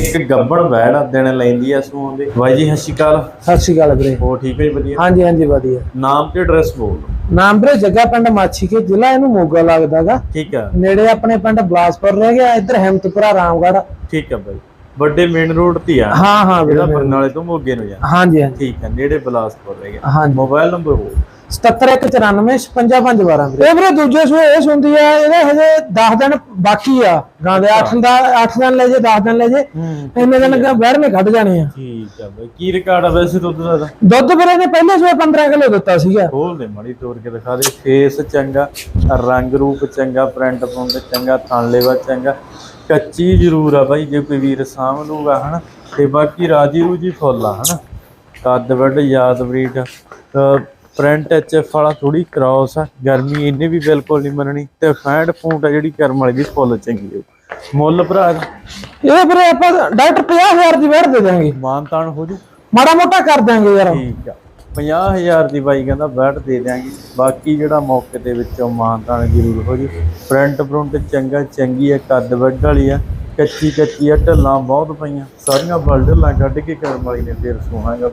ਇੱਕ ਗੱਬਣ ਵੈੜ ਆ ਦਿਨ ਲੈਂਦੀ ਆ ਸੂਣ ਦੇ ਬਾਈ ਜੀ ਸਤਿ ਸ਼੍ਰੀ ਅਕਾਲ। ਸਤਿ ਸ਼੍ਰੀ ਅਕਾਲ ਵੀਰੇ। ਹੋ ਠੀਕ ਹੈ ਜੀ ਵਧੀਆ? ਹਾਂਜੀ ਹਾਂਜੀ ਵਧੀਆ। ਨਾਮ ਤੇ ਐਡਰੈਸ ਬੋਲ। ਨਾਮ ਵੀਰੇ ਜੱਗਾ ਪਿੰਡ ਮਾਛੀ ਕੇ ਜ਼ਿਲ੍ਹਾ ਇਹਨੂੰ ਮੋਗਾ ਲੱਗਦਾਗਾ ਠੀਕ ਆ। ਨੇੜੇ ਆਪਣੇ ਪਿੰਡ ਬਲਾਸਪੁਰ ਰਹਿ ਗਿਆ ਇੱਧਰ ਹਿੰਮਤਪੁਰਾ ਰਾਮਗੜ੍ਹ। ਠੀਕ ਆ ਬਾਈ। ਵੱਡੇ ਮੇਨ ਰੋਡ ਤੇ ਆ। ਹਾਂ ਹਾਂ ਵੀਰੇ ਜਿਹੜਾ ਬਰਨਾਲੇ ਤੋਂ ਮੋਗੇ ਨੂੰ ਜਾਂਦਾ ਹਾਂਜੀ ਹਾਂਜੀ। ਠੀਕ ਆ ਨੇੜੇ ਬਲਾਸਪੁਰ ਰਹਿ ਗਿਆ। ਹਾਂਜੀ। ਮੋਬਾਈਲ ਨੰਬਰ ਹੋ 77945512 ਵੀਰੇ। ਇਹ ਵੀਰੇ ਦੂਜੇ ਸੂਏ ਇਹ ਸੁਣਦੀ ਆ ਇਹਦੇ ਹਜੇ 10 ਦਿਨ ਬਾਕੀ ਆ। ਗਾਂ ਦੇ 8 ਦਾ 8 ਦਿਨ ਲੈ ਜੇ 10 ਦਿਨ ਲੈ ਜੇ। ਇੰਨੇ ਦਿਨ ਬਹਿਰ ਨੇ ਕੱਢ ਜਾਣੇ ਆ। ਠੀਕ ਆ ਬਾਈ ਕੀ ਰਿਕਾਰਡ ਆ ਵੈਸੇ ਦੁੱਧ ਦਾ? ਦੁੱਧ ਵੀਰੇ ਨੇ ਪਹਿਲੇ ਸੂਏ 15 ਕਿਲੋ ਦਿੱਤਾ ਸੀਗਾ। ਖੋਲ ਦੇ ਮੜੀ ਤੋੜ ਕੇ ਦਿਖਾ ਦੇ। ਫੇਸ ਚੰਗਾ ਰੰਗ ਰੂਪ ਚੰਗਾ ਪ੍ਰਿੰਟ ਪੁੰਡ ਚੰਗਾ ਥਣ ਲੇਵਾ ਚੰਗਾ। ਕੱਚੀ ਜ਼ਰੂਰ ਆ ਬਾਈ ਜੇ ਕੋਈ ਵੀਰ ਸਾਂਭ ਲੂਗਾ ਹਨਾ। ਤੇ ਬਾਕੀ ਰਾਜੀ ਰੂਜੀ ਫੁੱਲ ਆ ਹਨਾ। ਕੱਦ ਵੱਡ ਯਾਦ ਬਰੀਡ। ਪ੍ਰਿੰਟ ਐਚ ਐਫ ਵਾਲਾ ਥੋੜੀ ਕ੍ਰਾਸ ਆ ਗਰਮੀ ਇਹਨੇ ਵੀ ਬਿਲਕੁਲ ਨਹੀਂ ਮੰਨਣੀ ਤੇ ਫੈਂਡ ਫੂਟ ਆ ਜਿਹੜੀ ਕਰਮ ਵਾਲੀ ਦੀ ਫੁੱਲ ਚੰਗੀ ਹੋ ਮੁੱਲ ਭਰਾ ਇਹ ਵੀਰੇ ਆਪਾਂ ਡਾਕਟਰ 50000 ਦੀ ਵੈਰ ਦੇ ਦਾਂਗੇ ਮਾਨਤਾਨ ਹੋ ਜੂ? ਮਾੜਾ ਮੋਟਾ ਕਰ ਦਾਂਗੇ ਯਾਰ। ਠੀਕ ਆ। 50000 ਦੀ ਬਾਈ ਕਹਿੰਦਾ ਬੈਟ ਦੇ ਦਿਆਂਗੇ। ਬਾਕੀ ਜਿਹੜਾ ਮੌਕੇ ਦੇ ਵਿੱਚੋਂ ਮਾਨਤਾਨ ਜ਼ਰੂਰ ਹੋ ਜੀ। ਫਰੰਟ ਫਰੰਟ ਚੰਗਾ ਚੰਗੀ ਆ ਕੱਦ ਵੱਡ ਵਾਲੀ ਆ। ਕੱਚੀ ਕੱਚੀ ਆ ਢੱਲਾਂ ਬਹੁਤ ਪਈਆਂ। ਸਾਰੀਆਂ ਬਲਡਲਾਂ ਕੱਢ ਕੇ ਕਰਮ ਵਾਲੀ ਨੇ ਫੇਰ ਸੁਹਾਂਗਾ।